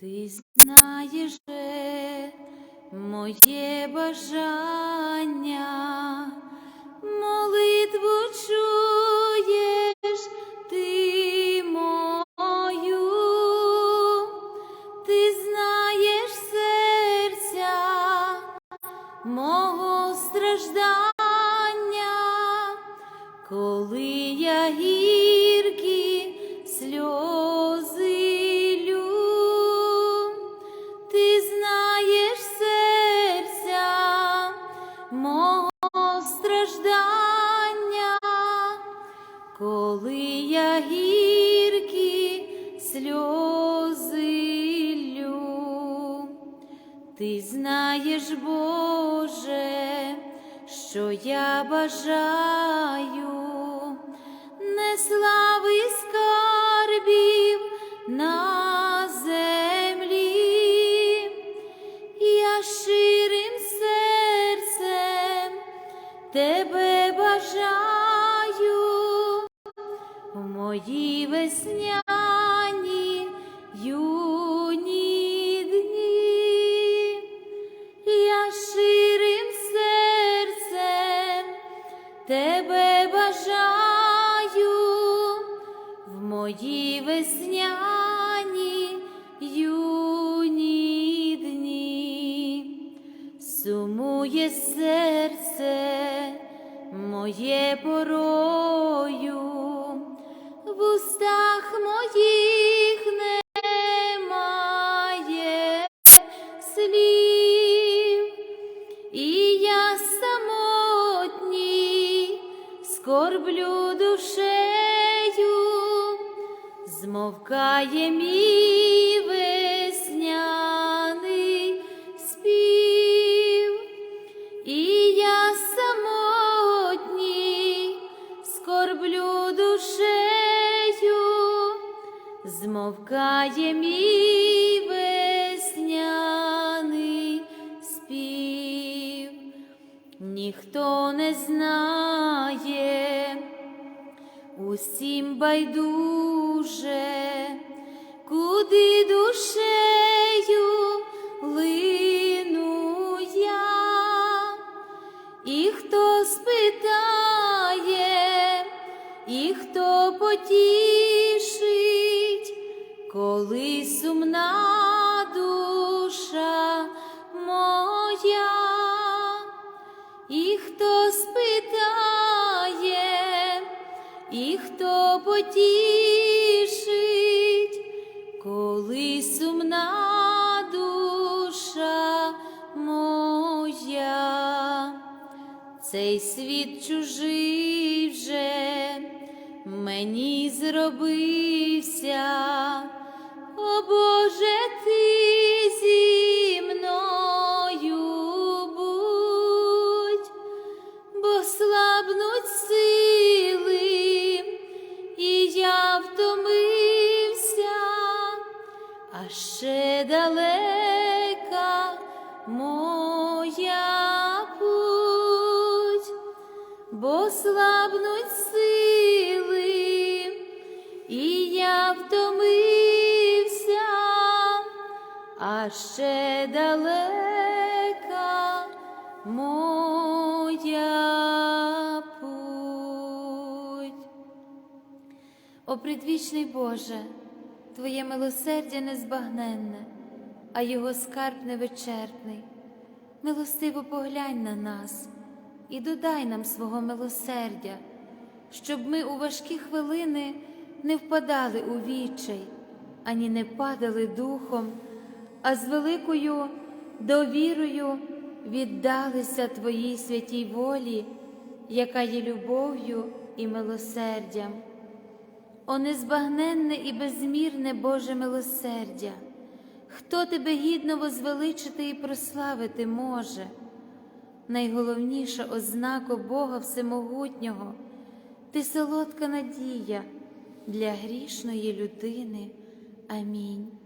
Ти знаєш же моє бажання, молитву чуєш ти мою, ти знаєш серця мого страждання, коли я гіркі знаєш, Боже, що я бажаю, скорблю душею, змовкає мій весняний спів, і я самотній скорблю душею, змовкає мій весняний спів, ніхто не знає усім байдуже, куди душею мені зробився. О Боже, ти ще далека моя путь. О предвічний Боже, Твоє милосердя незбагненне, а Його скарб невичерпний. Милостиво поглянь на нас і додай нам свого милосердя, щоб ми у важкі хвилини не впадали у відчай, ані не падали духом, а з великою довірою віддалися Твоїй святій волі, яка є любов'ю і милосердям. О незбагненне і безмірне Боже милосердя, хто тебе гідно возвеличити і прославити може? Найголовніша ознака Бога Всемогутнього, ти солодка надія для грішної людини. Амінь.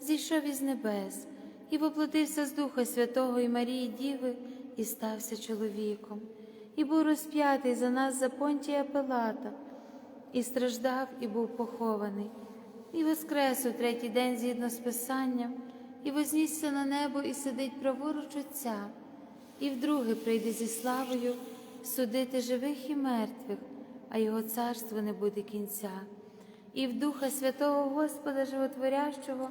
зійшов із небес і воплотився з Духа Святого і Марії Діви, і стався чоловіком, і був розп'ятий за нас за понтія Пилата, і страждав, і був похований, і воскрес у третій день згідно з Писанням, і вознісся на небо, і сидить праворуч Отця, і вдруге прийде зі славою судити живих і мертвих, а його царство не буде кінця. І в Духа Святого Господа Животворящого,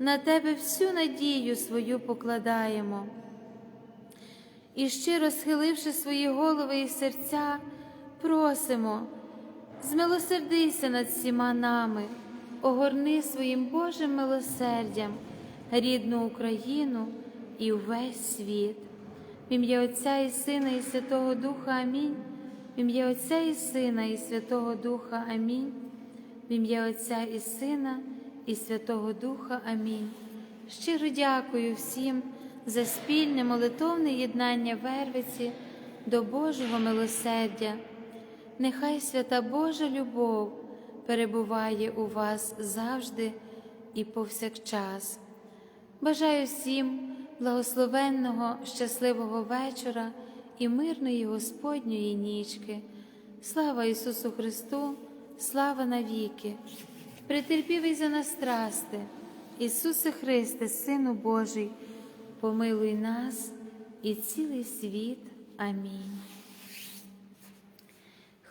на Тебе всю надію свою покладаємо. І щиро схиливши свої голови і серця, просимо змилосердися над всіма нами, огорни своїм Божим милосердям рідну Україну і увесь світ. В ім'я Отця і Сина, і Святого Духа Амінь. В ім'я Отця і Сина, і Святого Духа Амінь. В ім'я Отця і Сина, і Святого Духа Амінь. Щиро дякую всім за спільне молитовне єднання Вервиці до Божого милосердя. Нехай свята Божа любов перебуває у вас завжди і повсякчас. Бажаю всім благословенного, щасливого вечора і мирної Господньої нічки. Слава Ісусу Христу, слава навіки! Претерпівий за нас страсти, Ісусе Христе, Сину Божий, помилуй нас і цілий світ. Амінь.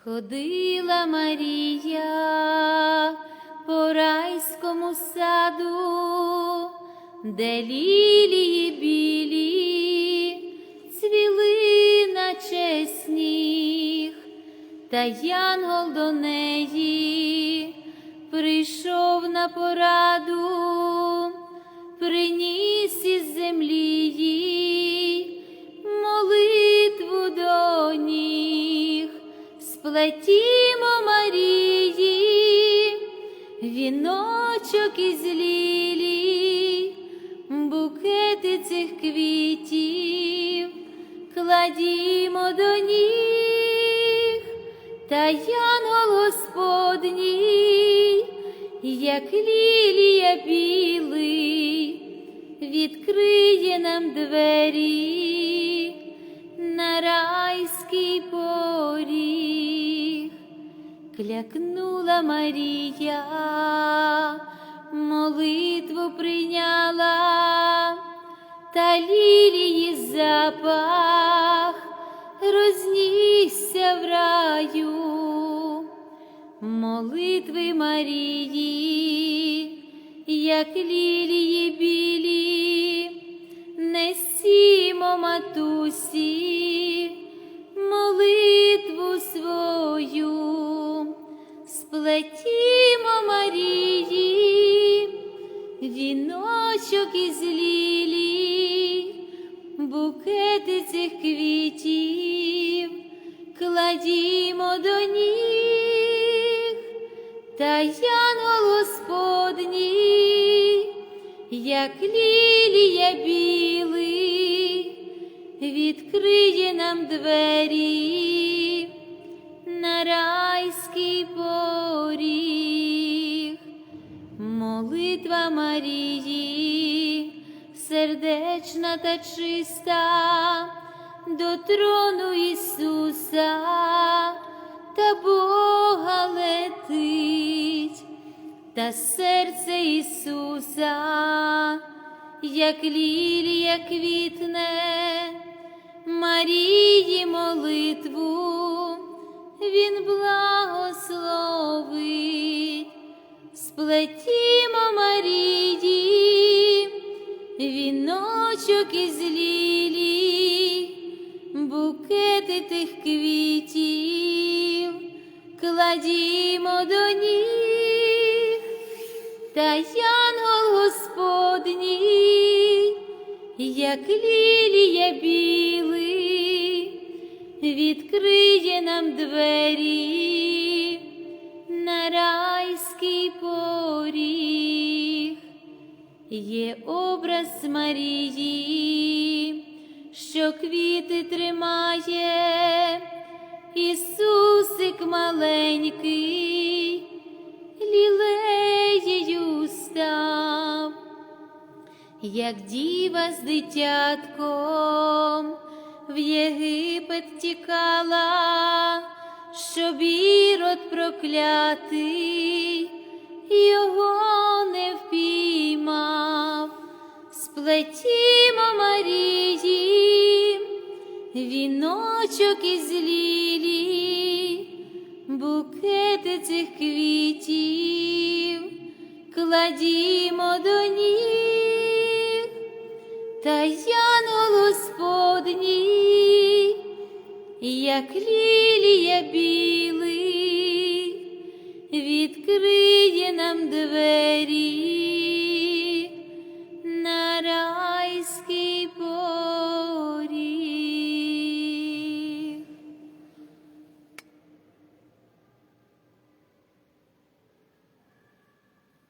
Ходила Марія по райському саду, де лілії білі цвіли наче сніг, та янгол до неї прийшов на пораду, приніс із землі їй молитву до ніг. Сплетімо Марії, віночок із лілій, букети цих квітів, кладімо до ніг, та янгол Господній, як лілія білий, відкриє нам двері на райський поріг, клякнула Марія, молитву прийняла, та лілії запах рознісся в раю, молитви Марії, як лілії білі, несімо матусі, молитву свою, сплетімо Марії, віночок із лілій, букети цих квітів, кладімо до ніг, та янгол Господній, як лілія білий, відкриє нам двері на райський поріг. Молитва Марії, сердечна та чиста, до трону Ісуса та Бога летить та серце Ісуса, як лілія квітне, Марії молитву, Він благословить, сплетімо Марії, віночок із лілій, букети тих квітів, кладімо до ніг та янгол Господній, як лілія білий, відкриє нам двері на райський поріг. Є образ Марії, що квіти тримає, Ісусик маленький, лілеєю став, як діва з дитятком в Єгипет тікала, щоб ірод проклятий його не впіймав, сплетімо Марії, віночок із лілій, букети цих квітів, кладімо до ніг, та янгол Господній, як лілія білий, відкриє нам двері.